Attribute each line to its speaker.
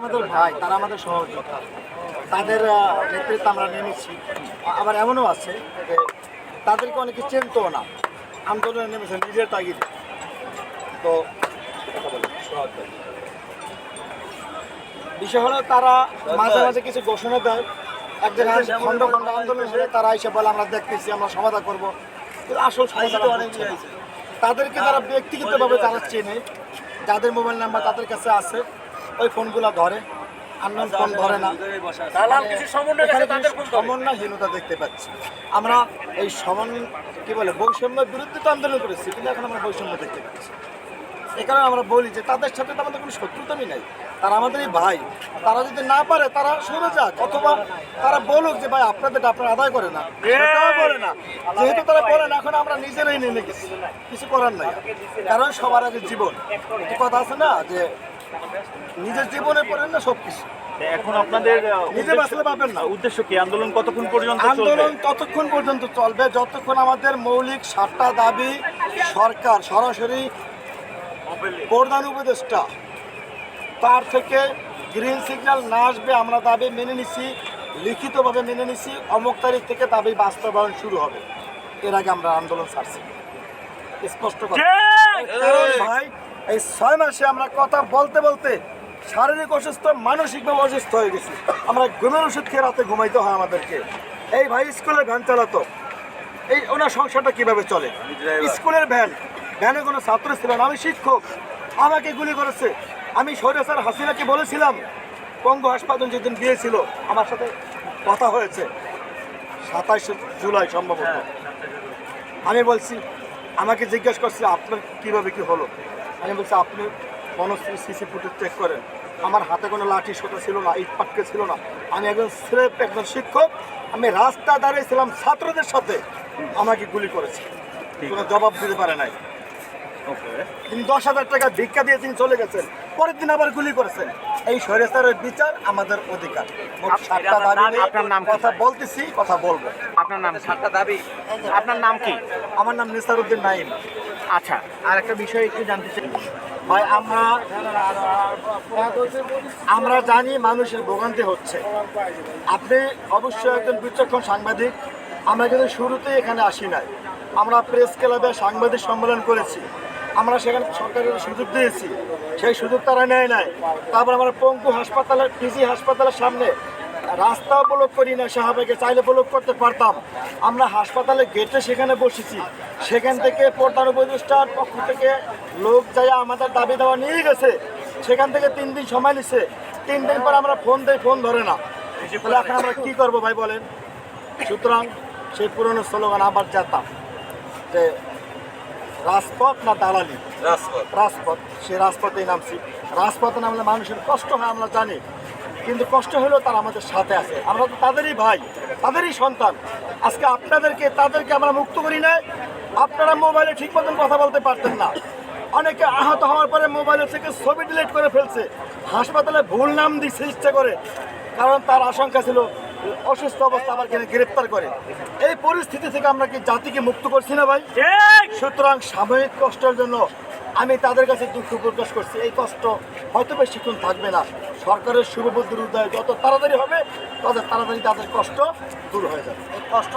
Speaker 1: আমাদের ভাই তারা আমাদের সহযোগিতা তাদের নেতৃত্বে আমরা নেমেছি। আবার এমনও আছে যে তাদেরকে অনেকে চিনতো না। আন্দোলনে নেমেছে নিজের তাগিদে। তো বিষয় হলো তারা মাঝে মাঝে কিছু ঘোষণা দেয়। এক জায়গায় খণ্ড খণ্ড আন্দোলন হলে তারা এসে বলে আমরা দেখতেছি আমরা সমাধান করব। কিন্তু আসল সমাধান তাদেরকে তারা ব্যক্তিগতভাবে তারা চেনে। যাদের মোবাইল নাম্বার তাদের কাছে আছে। ওই ফোনগুলো ধরে আননোন ফোন ধরে না। সমন্বয়হীনতা দেখতে পাচ্ছি। আমরা এই সমান কি বলে বৈষম্যের বিরুদ্ধে তো আন্দোলন করেছি কিন্তু এখন আমরা বৈষম্য দেখতে পাচ্ছি। এ কারণে আমরা বলি যে তাদের সাথে তো আমাদের কোনো শত্রুতামি নাই। তারা আমাদেরই ভাই। তারা যদি না পারে তারা সরে যাক অথবা তারা বলুক যে ভাই আপনাদের আপনারা আদায় করে না। বলে না। যেহেতু তারা বলে না এখন আমরা নিজেরাই নেমে গেছি। কিছু করার নাই। কারণ সবার আগে জীবন। একটি কথা আছে না যে নিজের জীবনে পড়েন না সব কিছু
Speaker 2: এখন আপনাদের
Speaker 1: নিজে বাঁচলে পাবেন না।
Speaker 2: উদ্দেশ্য কি? আন্দোলন কতক্ষণ পর্যন্ত
Speaker 1: আন্দোলন ততক্ষণ পর্যন্ত চলবে যতক্ষণ আমাদের মৌলিক সাতটা দাবি সরকার সরাসরি প্রধান উপদেষ্টা তার থেকে গ্রিন সিগন্যাল না আসবে আমরা দাবি মেনে নিছি লিখিতভাবে মেনে নিছি অমুক তারিখ থেকে দাবি বাস্তবায়ন শুরু হবে। এর আগে আমরা আন্দোলন ছাড়ছি স্পষ্ট কথা। ভাই এই ছয় মাসে আমরা কথা বলতে বলতে শারীরিক অসুস্থ মানসিকভাবে অসুস্থ হয়ে গেছি। আমরা ঘুমের ওষুধ খেয়ে রাতে ঘুমাইতে হয় আমাদেরকে। এই ভাই স্কুলের ভ্যান চালাতো। এই ওনার সংসারটা কীভাবে চলে? স্কুলের ভ্যান। ভ্যানে কোনো ছাত্র ছিল না। আমি শিক্ষক। আমাকে গুলি করেছে। আমি সৈরা স্যার হাসিনাকে বলেছিলাম পঙ্গু হাসপাতাল যেদিন দিয়েছিল আমার সাথে কথা হয়েছে। সাতাইশে জুলাই সম্ভবত। আমি বলছি আমাকে জিজ্ঞেস করছি আপনার কীভাবে কি হলো? আমি বলছি আপনি বনশ্রী সিসি ফুটেজ চেক করেন। আমার হাতে কোনো লাঠি সোটা ছিল না ইট পাটকে ছিল না। আমি একজন স্রেফ একজন শিক্ষক। আমি রাস্তা দাঁড়িয়েছিলাম ছাত্রদের সাথে। আমাকে গুলি করেছে। কোনো জবাব দিতে পারে নাই। তিনি দশ হাজার টাকা ভিক্ষা দিয়ে তিনি চলে গেছেন। পরের দিন আবার গুলি করেছেন। এই স্বৈরাচারের বিচার আমাদের অধিকার। মোট সাতটা দাবি
Speaker 2: আপনার নাম
Speaker 1: কথা বলতেছি কথা বলব।
Speaker 2: আপনার নাম সাতটা দাবি। আপনার নাম কি?
Speaker 1: আমার নাম নিসারুদ্দিন নাইম
Speaker 2: আচ্ছা আর একটা বিষয় একটু জানতে চাই।
Speaker 1: ভাই আমরা আমরা জানি মানুষের ভোগান্তি হচ্ছে। আপনি অবশ্যই একজন বিচক্ষণ সাংবাদিক, আমরা কিন্তু শুরুতেই এখানে আসি নাই। আমরা প্রেস ক্লাবে সাংবাদিক সম্মেলন করেছি। আমরা সেখানে সরকারের সুযোগ দিয়েছি। সেই সুযোগ তারা নেয় নাই। তারপর আমরা পঙ্কু হাসপাতালের, পিজি হাসপাতালের সামনে রাস্তা ব্লক করি না সাহাবেকে চাইলে ব্লক করতে পারতাম। আমরা হাসপাতালে গেটে সেখানে বসেছি। সেখান থেকে প্রধান উপদেষ্টার পক্ষ থেকে লোক যায় আমাদের দাবি দেওয়া নিয়ে গেছে। সেখান থেকে তিন দিন সময় নিছে। তিন দিন পর আমরা ফোন দেই ফোন ধরে না। তাহলে এখন আমরা কী করব ভাই বলেন? সুতরাং সেই পুরনো স্লোগান আবার যেতাম যে রাজপথ না দালালি? রাজপথ। সে রাজপথেই নামছি। রাজপথে নামলে মানুষের কষ্ট হয় আমরা জানি। কিন্তু কষ্ট হলেও তারা আমাদের সাথে আছে। আমরা তো তাদেরই ভাই তাদেরই সন্তান। আজকে আপনাদেরকে তাদেরকে আমরা মুক্ত করি নাই। আপনারা মোবাইলে ঠিক মতন কথা বলতে পারতেন না। অনেকে আহত হওয়ার পরে মোবাইলের থেকে ছবি ডিলিট করে ফেলছে। হাসপাতালে ভুল নাম দিচ্ছে ইচ্ছে করে। কারণ তার আশঙ্কা ছিল অসুস্থ অবস্থা আবার গ্রেপ্তার করে। এই পরিস্থিতি থেকে আমরা কি জাতিকে মুক্ত করছি না ভাই? সুতরাং সাময়িক কষ্টের জন্য আমি তাদের কাছে দুঃখ প্রকাশ করছি। এই কষ্ট হয়তো বেশিক্ষণ থাকবে না। সরকারের শুভবুদ্ধির উদয় যত তাড়াতাড়ি হবে, তত তাড়াতাড়ি তাদের কষ্ট দূর হয়ে যাবে। এই কষ্ট